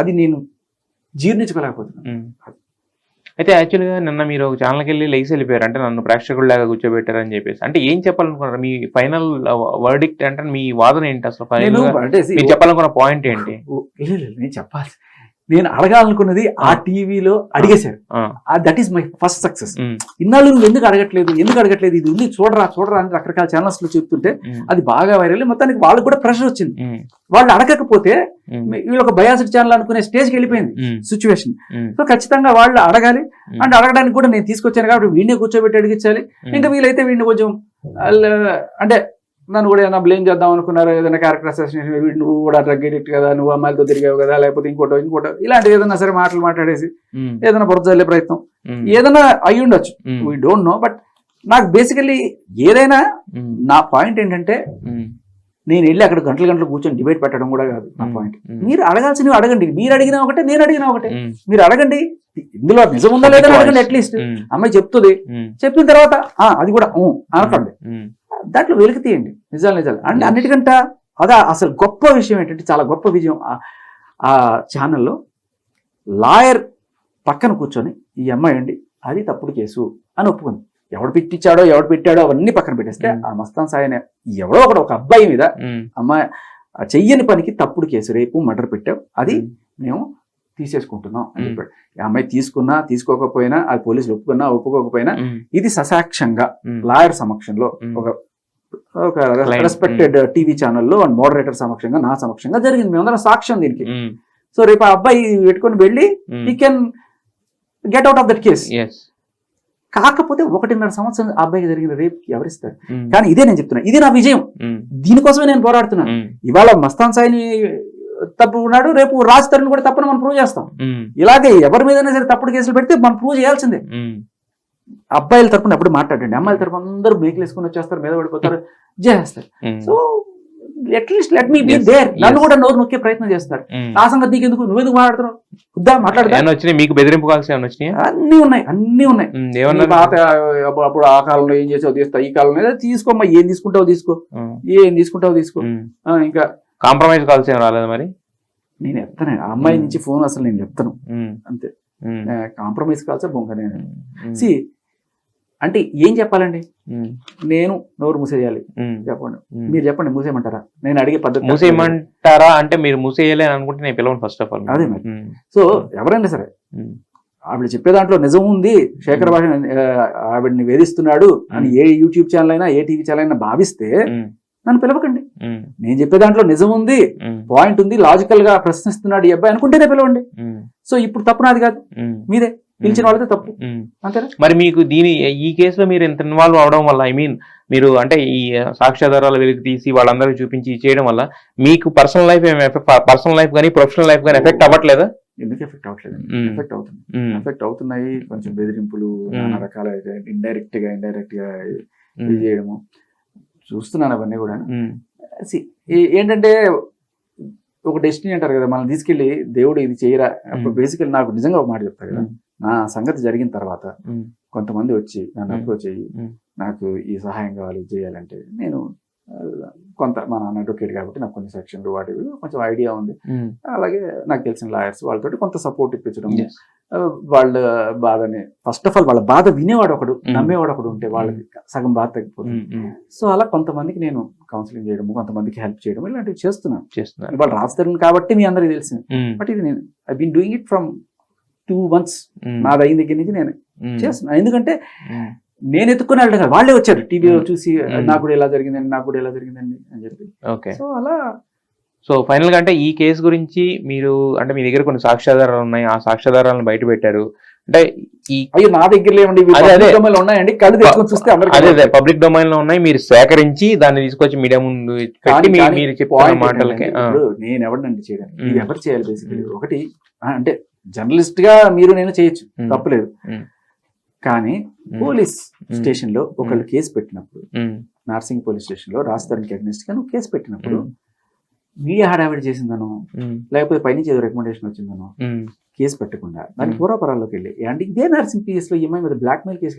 అది నేను జీర్ణించుకోలేకపోతున్నాను. అయితే యాక్చువల్గా నిన్న మీరు ఒక ఛానల్కి వెళ్ళి లేచి వెళ్ళిపోయారు. అంటే నన్ను ప్రేక్షకుల్లాగా కూర్చోబెట్టారని చెప్పేసి. అంటే ఏం చెప్పాలనుకున్నారు? మీ ఫైనల్ వర్డిక్ట్ అంటే మీ వాదన ఏంటి అసలు? ఫైనల్ చెప్పాలనుకున్న పాయింట్ ఏంటి? నేను చెప్పాలి. నేను అడగాలనుకున్నది ఆ టీవీలో అడిగేశారు ఆ, that is my first success ఇన్నాళ్ళు నువ్వు ఎందుకు అడగట్లేదు? ఎందుకు అడగట్లేదు? ఇది ఉంది చూడరా చూడరా అని రకరకాల ఛానల్స్లో చెప్తుంటే అది బాగా వైరల్ మొత్తానికి వాళ్ళకి కూడా ప్రెషర్ వచ్చింది. వాళ్ళు అడగకపోతే వీళ్ళు ఒక బయాసిడ్ ఛానల్ అనుకునే స్టేజ్కి వెళ్ళిపోయింది సిచ్యువేషన్ సో ఖచ్చితంగా వాళ్ళు అడగాలి. అంటే అడగడానికి కూడా నేను తీసుకొచ్చాను కాబట్టి వీడిని కూర్చోబెట్టి అడిగించాలి. ఇంకా వీలైతే వీడిని కొంచెం అంటే నన్ను కూడా ఏదైనా బ్లేమ్ చేద్దాం అనుకున్నారు? ఏదైనా క్యారెక్టర్ అసోసియేషన్ వీడు నువ్వు కూడా డ్రగ్ ఎడిక్ట్ కదా నువ్వు అమ్మాయిలతో తిరిగావు కదా లేకపోతే ఇంకోటో ఇంకోటో ఇలాంటి ఏదైనా సరే మాటలు మాట్లాడేసి ఏదైనా బురద చల్లే ప్రయత్నం ఏదైనా అయి ఉండొచ్చు. వీ డోంట్ నో బట్ నాకు బేసికలీ ఏదైనా నా పాయింట్ ఏంటంటే నేను వెళ్ళి అక్కడ గంటలు గంటలు కూర్చొని డిబేట్ పెట్టడం కూడా కాదు నా పాయింట్ మీరు అడగాల్సినవి అడగండి. మీరు అడిగినా ఒకటే నేను అడిగినా ఒకటే. మీరు అడగండి. ఇందులో నిజం ఉందా లేదా అడగండి అట్లీస్ట్ అమ్మాయి చెప్తుంది. చెప్పిన తర్వాత "ఆ, అది కూడా ఊ" అనకండి. దాంట్లో వెలికి తీయండి. నిజాలు నిజాలు. And Yes. అన్నిటికంటే అదా అసలు గొప్ప విషయం ఏంటంటే చాలా గొప్ప విజయం ఆ- ఛానల్లో లాయర్ పక్కన కూర్చొని ఈ అమ్మాయి అండి అది తప్పుడు కేసు అని ఒప్పుకుంది. ఎవడు పెట్టించాడో ఎవడు పెట్టాడో అవన్నీ పక్కన పెట్టేస్తే Mm. ఆ మస్తాన్ సాయి అనే ఎవడో ఒకడు ఒక అబ్బాయి మీద ఉమ్, అమ్మాయి చెయ్యని పనికి తప్పుడు కేసు రేపు మర్డర్ పెట్టాం అది మేము తీసేసుకుంటున్నాం అని. చెప్పాడు. ఈ అమ్మాయి తీసుకున్నా తీసుకోకపోయినా అది పోలీసులు ఒప్పుకున్నా ఒప్పుకోకపోయినా ఇది ససాక్ష్యంగా ఉమ్, లాయర్ సమక్షంలో. ఒక ఒక రెస్పెక్టెడ్ టీవీ ఛానల్లో అండ్ మోడరేటర్ సమక్షంగా నా సమక్షంగా జరిగింది. మేమందరం సాక్ష్యం దీనికి. ఉమ్, సో రేపు ఆ అబ్బాయి పెట్టుకొని వెళ్ళి ఈ can get out of that case కాకపోతే ఒకటిన్నర సంవత్సరం అబ్బాయికి జరిగిన రేపు ఎవరిస్తారు ఉమ్, కానీ ఇదే నేను చెప్తున్నా. ఇది నా విజయం. ఉమ్, దీనికోసమే నేను పోరాడుతున్నాను ఉమ్, ఇవాళ మస్తాన్ సాయిని తప్పు ఉన్నాడు రేపు రాజ్ తరుణ్ కూడా తప్పని మనం ప్రూవ్ చేస్తాం. ఇలాగే ఎవరి మీదైనా సరే తప్పుడు కేసులు పెడితే మనం ప్రూవ్ చేయాల్సిందే. అబ్బాయిల తరపున ఎప్పుడు మాట్లాడండి. అమ్మాయిల తరపు అందరూ బేకులు వేసుకుని వచ్చేస్తారు మీద పడిపోతారు చేస్తారు so at least let me be there నన్ను. కూడా నోరు నొక్కే ప్రయత్నం చేస్తారు. నా సంగతి నీకు ఎందుకు నువ్వెందుకు మాట్లాడుతున్నావు? వద్దా? వచ్చినాయి? మీకు బెదిరింపు కాల్స్ ఏమైనా వచ్చినాయా? అన్ని ఉన్నాయి అన్ని ఉన్నాయి. పాత అప్పుడు- ఆ కాలంలో ఏం చేసావు తీస్తా ఈ కాలంలో ఏదో తీసుకోమ్మా ఏం తీసుకుంటావు తీసుకో. ఏం తీసుకుంటావు తీసుకో. ఆ, ఇంకా కాంప్రమైజ్ కాల్స్ ఏం రాలేదు మరి? నేను చెప్తాను ఆ అమ్మాయి. నుంచి ఫోన్ అసలు నేను చెప్తాను. అంతే. కాంప్రమైజ్ కాల్సా బొంక నేను. సి అంటే ఏం చెప్పాలండి? నేను నోరు మూసేయాలి. చెప్పండి. మీరు చెప్పండి మూసేయమంటారా? నేను అడిగే పద్ధతి మూసేయమంటారా? అంటే మీరు మూసేయలే అని అనుకుంటే నేను పిలవను ఫస్ట్ ఆఫ్ ఆల్ అదే మరి. సో ఎవరైనా సరే ఆవిడ చెప్పే దాంట్లో నిజం ఉంది. శేఖర్ భాష ఆవిడని వేధిస్తున్నాడు అని ఏ యూట్యూబ్ ఛానల్ అయినా ఏ టీవీ ఛానల్ అయినా భావిస్తే నన్ను పిలవకండి. నేను చెప్పే దాంట్లో నిజం ఉంది పాయింట్ ఉంది లాజికల్గా ప్రశ్నిస్తున్నాడు ఈ అబ్బాయి అనుకుంటేనే పిలవండి. సో ఇప్పుడు తప్పు నాది కాదు మీదే. పిలిచిన వాళ్ళదే తప్పు. అంతేనా? మరి మీకు దీని ఈ కేసులో మీరు ఇంత ఇన్వాల్వ్ అవడం వల్ల ఐ మీన్ మీరు అంటే ఈ సాక్ష్యాధారాలు వెలికి తీసి వాళ్ళందరికీ చూపించి చేయడం వల్ల మీకు పర్సనల్ లైఫ్ పర్సనల్ లైఫ్ కానీ ప్రొఫెషనల్ లైఫ్ కానీ ఎఫెక్ట్ అవ్వట్లేదా? ఎందుకు ఎఫెక్ట్ అవ్వట్లేదు. ఎఫెక్ట్ అవుతుంది. ఎఫెక్ట్ అవుతున్నాయి కొంచెం బెదిరింపులు. నానా రకాల ఇండైరెక్ట్గా ఇండైరెక్ట్గా ఇది చేయడము. చూస్తున్నాను అవన్నీ కూడా ఏంటంటే ఒక డెస్టినీ అంటారు కదా మనం తీసుకెళ్ళి దేవుడు ఇది చేయరా? అప్పుడు. బేసికల్ నాకు నిజంగా ఒక మాట చెప్తారు కదా. నా సంగతి జరిగిన తర్వాత కొంతమంది వచ్చి నన్ను. అప్రోచ్ అయ్యి. నాకు ఈ సహాయం కావాలి చేయాలంటే నేను కొంత మా నాన్న అడ్వకేట్ కాబట్టి నాకు కొన్ని సెక్షన్లు వాటి కొంచెం ఐడియా ఉంది. అలాగే నాకు తెలిసిన లాయర్స్ వాళ్ళతోటి కొంత సపోర్ట్ ఇప్పించడం వాళ్ళ బాధని ఫస్ట్ ఆఫ్ ఆల్ వాళ్ళ బాధ వినేవాడు ఒకడు మ్మ్. నమ్మేవాడు ఒకడు ఉంటే వాళ్ళకి సగం బాధ తగ్గిపోతుంది. సో అలా కొంతమందికి నేను కౌన్సిలింగ్ చేయడం కొంతమందికి హెల్ప్ చేయడం ఇలాంటివి చేస్తున్నాను. చేస్తున్నారు. వాళ్ళు రాస్తారు కాబట్టి మీ అందరికి తెలిసింది. బట్ ఇది నేను I been doing it from two months నాది అయిన దగ్గర నుంచి నేను చేస్తున్నాను ఎందుకంటే నేను ఎత్తుకుని వెళ్ళడం కాదు వాళ్ళే వచ్చారు. టీవీలో. చూసి. నాకు కూడా ఎలా జరిగిందండి నాకు కూడా ఎలా జరిగిందండి అని చెప్పి. ఓకే. సో అలా సో ఫైనల్గా అంటే ఈ కేసు గురించి మీరు అంటే మీ దగ్గర కొన్ని సాక్ష్యాధారాలు ఉన్నాయి ఆ సాక్ష్యాధారాలను బయట పెట్టారు. అంటే ఈ అయ్యో నా దగ్గర ఉన్నాయండి. కళ్ళు తెచ్చుకొని చూస్తే అదే అదే. పబ్లిక్ డొమైన్లో ఉన్నాయి మీరు సేకరించి దాన్ని తీసుకొచ్చి మీడియా ముందు మీరు point మాటలకి నేను ఎవరినండి చేయడానికి. ఇది ఎవరు చేయాలి బేసికలీ. ఒకటి అంటే జర్నలిస్ట్గా మీరు నేను చేయొచ్చు. తప్పులేదు. కానీ. పోలీస్. స్టేషన్లో ఒకళ్ళు కేసు పెట్టినప్పుడు నార్సింగ్ పోలీస్ స్టేషన్లో రాజధానికి అగ్నిస్ట్గా నువ్వు కేసు పెట్టినప్పుడు. మీడియా హడావిడి చేసిందనో లేకపోతే పైనుంచి ఏదో రికమెండేషన్ వచ్చిందనో కేసు పెట్టకుండా దాని. పూర్వపరాల్లోకి వెళ్ళి అంటే ఇదే నర్సింగ్ పిఎస్లో ఈ అమ్మాయి మీద బ్లాక్ మెయిల్ కేసు